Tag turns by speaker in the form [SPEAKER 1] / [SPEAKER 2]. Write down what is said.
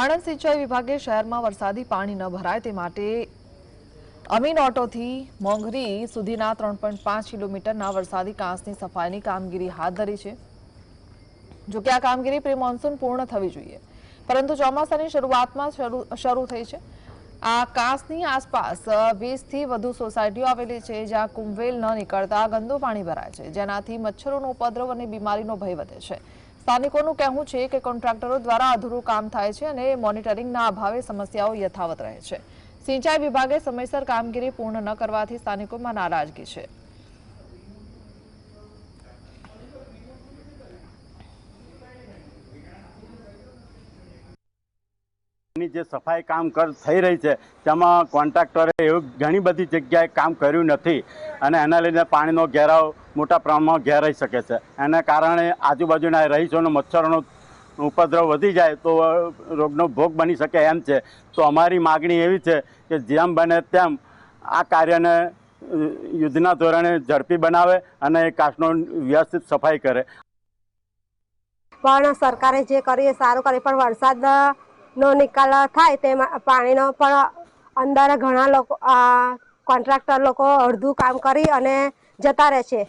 [SPEAKER 1] આણંદ સિંચાઈ વિભાગે શહેરમાં વરસાદી પાણી ન ભરાય તે માટે અમીન ઓટોથી મોંઘરી સુધીના ત્રણ કિલોમીટરના વરસાદી કાંસની સફાઈની કામગીરી હાથ ધરી છે. જો કે આ કામગીરી પ્રી મોન્સૂન પૂર્ણ થવી જોઈએ. પરંતુ ચોમાસાની શરૂઆતમાં શરૂ શરૂ થઈ છે. આ કાંસની આસપાસ વીસથી વધુ સોસાયટીઓ આવેલી છે જ્યાં કુંભેલ ન નીકળતા ગંદુ પાણી ભરાય છે. જેનાથી મચ્છરોનો ઉપદ્રવ અને બીમારીનો ભય વધે છે. સ્થાનિકોનું કહેવું છે કે કોન્ટ્રાક્ટરો દ્વારા અધૂરું કામ થાય છે અને મોનિટરિંગના અભાવે સમસ્યાઓ યથાવત રહે છે. સિંચાઈ વિભાગે સમયસર કામગીરી પૂર્ણ ન કરવાથી સ્થાનિકોમાં નારાજગી છે.
[SPEAKER 2] ની જે સફાઈ કામ કર થઈ રહી છે, તેમાં કોન્ટ્રાક્ટરે એવું ઘણી બધી જગ્યાએ કામ કર્યું નથી અને એના લીધે પાણીનો ઘેરાવ મોટા પ્રમાણમાં ઘેરાઈ શકે છે. એના કારણે આજુબાજુના રહીશોનો મચ્છરોનો ઉપદ્રવ વધી જાય તો રોગનો ભોગ બની શકે એમ છે. તો અમારી માગણી એવી છે કે જેમ બને તેમ આ કાર્યને યુદ્ધના ધોરણે ઝડપી બનાવે અને એ કાચનો વ્યવસ્થિત સફાઈ કરે.
[SPEAKER 3] પણ સરકારે જે કર્યું એ સારું કરે, પણ વરસાદ નો નિકાલ થાય તેમાં પાણીનો પણ અંદર ઘણા લોકો કોન્ટ્રાક્ટર લોકો અડધું કામ કરી અને જતા રહે છે.